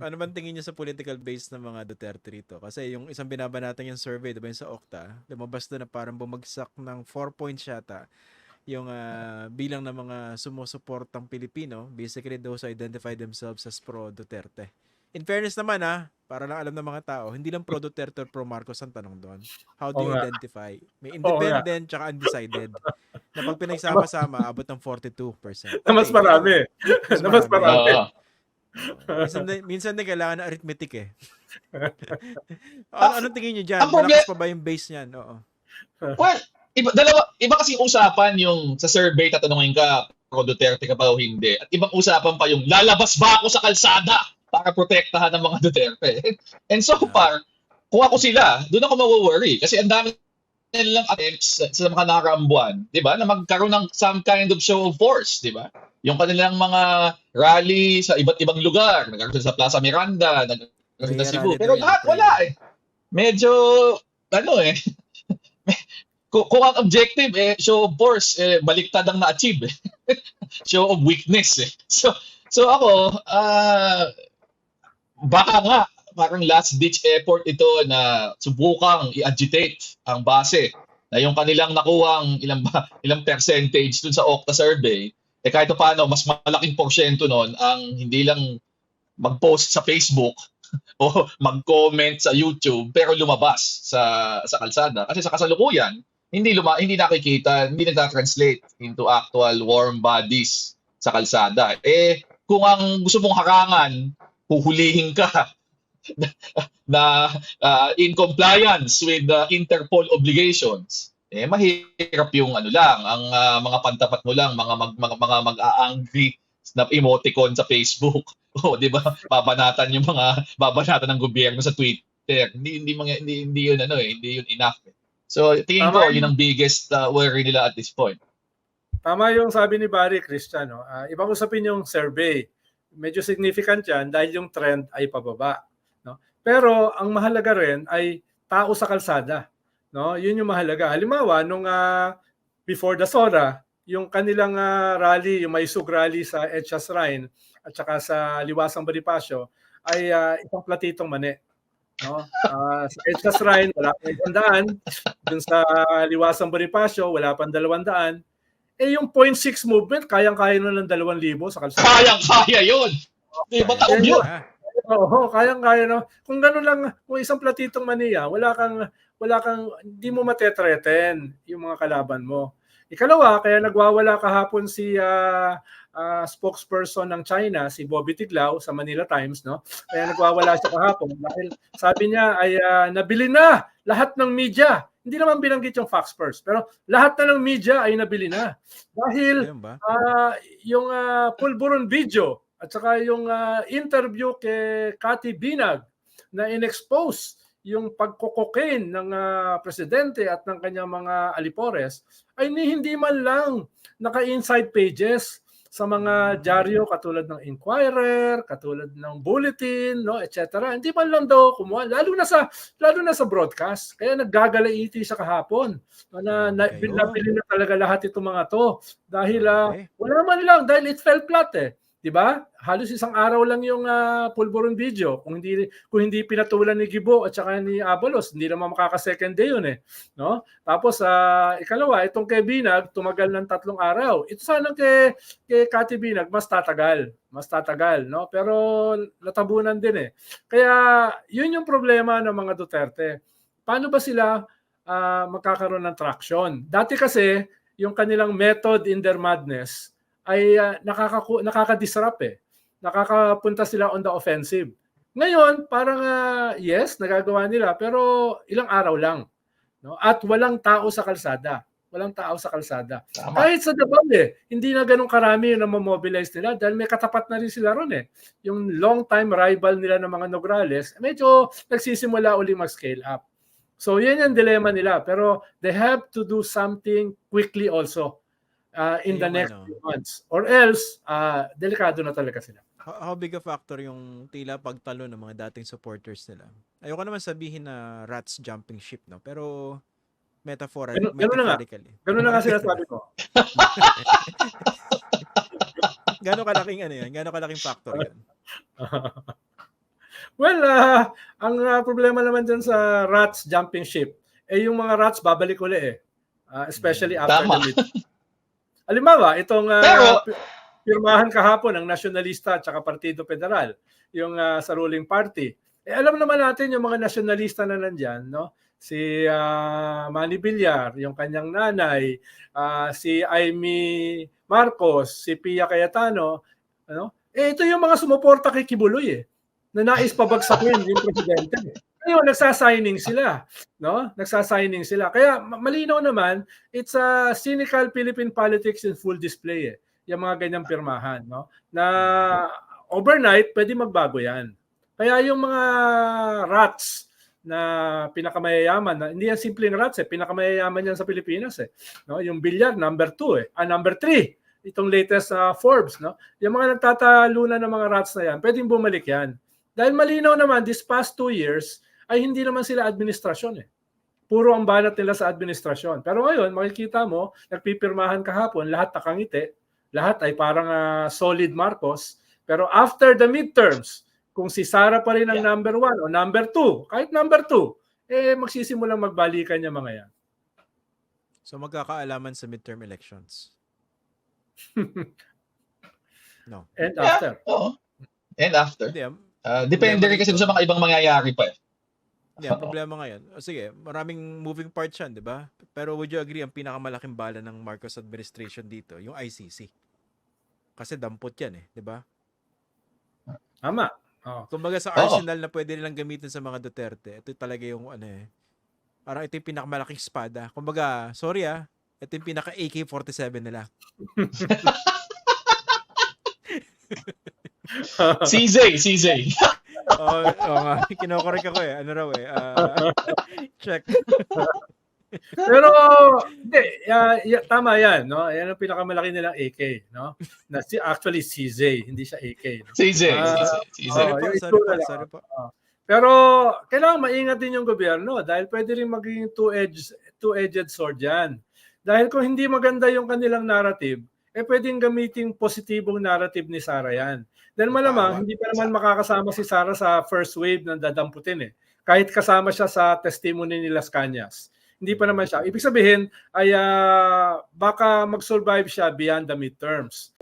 ano man tingin niyo sa political base ng mga Duterte rito? Kasi yung isang binabanatan yung survey, diba yung sa Okta, lumabas doon na parang bumagsak ng 4 points yata yung ah, bilang ng mga sumusuportang Pilipino, basically those who identify themselves as pro-Duterte. In fairness naman ah, para lang alam ng mga tao, hindi lang pro-Duterte or pro-Marcos ang tanong doon. How do Oo you nga. identify? May independent tsaka undecided. Na pag pinagsama-sama, abot ng 42%. Na mas marami. Mas Na mas marami. marami. Minsan, din, minsan din kailangan ng arithmetic eh. ano, anong tingin niyo proble- Malakas pa ba yung base niyan? Oo. Well, iba, dalawa, iba kasi usapan yung sa survey tatanungin ka pro Duterte ka ba o hindi. At ibang usapan pa yung lalabas ba ako sa kalsada para protektahan ng mga Duterte. And so far, kung ako sila, doon ako mawo-worry. Kasi ang dami nilang attempts sa, mga nakaraang buwan, di ba, na magkaroon ng some kind of show of force, di ba? Yung kanilang mga rally sa iba't ibang lugar, nagkaroon sa Plaza Miranda, nagkaroon sa Cebu. Pero lahat wala eh. Medyo, ano eh, kung, kung ang objective eh show of force eh baliktad ang na-achieve eh. show of weakness eh. So so ako ah baka nga parang last ditch effort ito na subukang i-agitate ang base na yung kanilang nakuhang ilang ba, ilang percentage dun sa Okta survey eh kahit pa paano mas malaking porsyento nun ang hindi lang mag-post sa Facebook o mag-comment sa YouTube pero lumabas sa sa kalsada. Kasi sa kasalukuyan hindi luma hindi nakikita hindi nagta-translate into actual warm bodies sa kalsada. Eh kung ang gusto mong harangan huhulihin ka na uh, in compliance with the Interpol obligations eh mahirap yung ano lang ang uh, mga pantapat mo lang mga mag, mga, mga mag-aangry na emoticon sa Facebook o di ba babanatan yung mga babanatan ng gobyerno sa Twitter hindi hindi mga hindi, hindi yun ano eh hindi yun enough eh. so tingin ko Tama yun ang biggest uh, worry nila at this point Tama yung sabi ni Barry Christian. No? Ah, ibang usapin yung survey. Medyo significant yan dahil yung trend ay pababa. No? Pero ang mahalaga rin ay tao sa kalsada. No? Yun yung mahalaga. Halimbawa, nung ah, before the SORA, yung kanilang ah, rally, yung Maisug rally sa Etcha Shrine at saka sa Liwasang Bonifacio ay ah, isang platitong mani. No? Ah, sa Etcha Shrine, wala pang isang daan. Dun sa Liwasang Bonifacio, wala pang dalawang daan. Eh yung 0.6 movement, kayang-kaya na ng 2,000 sa kalsada. kayang kaya yun di ba taong yun Oo, kayang-kaya na. Kung gano'n lang, kung isang platitong maniya, wala kang, wala kang, hindi mo matetreten yung mga kalaban mo. Ikalawa, kaya nagwawala kahapon si ah, ah, spokesperson ng China, si Bobby Tiglao sa Manila Times, no? Kaya nagwawala siya kahapon dahil sabi niya ay ah, nabili na lahat ng media. Hindi naman binanggit yung Fox first, pero lahat na ng media ay nabili na. Dahil? Ah, yung ah, pulburon video at saka yung ah, interview kay Cathy Binag na inexpose yung pagkokokain ng ah, presidente at ng kanyang mga alipores ay ni hindi man lang naka-inside pages sa mga dyaryo katulad ng Inquirer, katulad ng Bulletin, no, etc. Hindi man lang daw kumuha, lalo na sa lalo na sa broadcast. Kaya naggagalaiti sa kahapon na, na, Okay. nabili na talaga lahat itong mga to dahil ah, Okay. wala man lang dahil it fell flat eh. 'Di ba? Halos isang araw lang yung uh, pulburon video. Kung hindi kung hindi pinatulan ni Gibo at saka ni Abalos, hindi naman makaka-second day yun eh, no? Tapos ah, ikalawa, itong kay Binag tumagal ng tatlong araw. Ito sana kay kay Kati Binag mas tatagal, mas tatagal, no? Pero natabunan din eh. Kaya yun yung problema ng mga Duterte. Paano ba sila ah, magkakaroon ng traction? Dati kasi yung kanilang method in their madness ay uh, nakaka nakaka-disrupt eh. Nakakapunta sila on the offensive. Ngayon, parang ah, yes, nagagawa nila pero ilang araw lang. No? At walang tao sa kalsada. Walang tao sa kalsada. Tama. Kahit sa Davao eh, hindi na ganun karami yung mobilize nila dahil may katapat na rin sila ron eh. Yung long time rival nila ng mga Nograles, medyo nagsisimula uli mag-scale up. So yan yung dilemma nila. Pero they have to do something quickly also uh, in the Yung next ano. few months. Or else, uh, delikado na talaga sila. How, how big a factor yung tila pagtalo ng mga dating supporters nila? Ayoko naman sabihin na rats jumping ship, no? Pero metaphor, Ganun- ganun na nga. metaphorically. Ganun na nga sinasabi ko. Gano'ng kalaking ano yan? Gano'ng kalaking factor yan? Well, ah, ang ah, problema naman dyan sa rats jumping ship, eh yung mga rats babalik uli eh. Ah, especially after Tama. the mid. Halimbawa, itong ah, Pero- pi- pirmahan kahapon ng Nasyonalista at saka Partido Federal, yung ah, sa ruling party. Eh, alam naman natin yung mga nasyonalista na nandyan, no? Si ah, Manny Villar, yung kanyang nanay, ah, si Amy Marcos, si Pia Cayetano, ano? Eh, ito yung mga sumuporta kay Kibuloy eh na nais pabagsakin yung presidente. Ngayon, nagsasigning sila. No? Nagsasigning sila. Kaya ma- malinaw naman, it's a cynical Philippine politics in full display eh. Yung mga ganyang pirmahan. No? Na overnight, pwede magbago yan. Kaya yung mga rats na pinakamayayaman, na, hindi yan simpleng rats eh, pinakamayayaman yan sa Pilipinas eh. No? Yung bilyar, number two eh. Ah, number three, itong latest sa Forbes. No? Yung mga nagtatalunan ng mga rats na yan, pwedeng bumalik yan. Dahil malinaw naman, this past two years, ay hindi naman sila administrasyon eh. Puro ang banat nila sa administrasyon. Pero ngayon, makikita mo, nagpipirmahan kahapon, lahat nakangiti, lahat ay parang ah, solid Marcos. Pero after the midterms, kung si Sara pa rin ang Yeah. number one o number two, kahit number two, eh magsisimulang magbalikan yung mga yan. So magkakaalaman sa midterm elections. No. And Yeah. after. Oo. And after. Hindi, Ah, depende rin kasi sa mga ibang mangyayari pa eh. Hindi, ang problema ngayon. o Sige, maraming moving parts yan, di ba? Pero would you agree, ang pinakamalaking bala ng Marcos administration dito, yung ICC. Kasi dampot yan eh, di ba? Tama. Oh. Kumbaga sa Oo. arsenal na pwede nilang gamitin sa mga Duterte, ito talaga yung ano eh. Parang ito yung pinakamalaking espada. Kumbaga, sorry ah, ito yung pinaka AK-47 nila. CJ, CJ. Oo, oo nga. Kinokorek ako eh. Ano raw eh. ah, check. Pero hindi, ah, y- tama 'yan, no? Yan ang pinakamalaki nilang AK, no? Na si actually CZ, hindi siya AK. No? CJ, Ah, CJ, CJ. Sorry po, sorry po. Pero kailangan maingat din yung gobyerno dahil pwede rin maging two-edged two-edged sword 'yan. Dahil kung hindi maganda yung kanilang narrative, eh pwedeng gamitin positibong narrative ni Sara yan. Dahil malamang, hindi pa naman makakasama si Sara sa first wave ng dadamputin eh. Kahit kasama siya sa testimony ni Las Cañas. Hindi pa naman siya. Ibig sabihin ay ah, baka mag-survive siya beyond the midterms.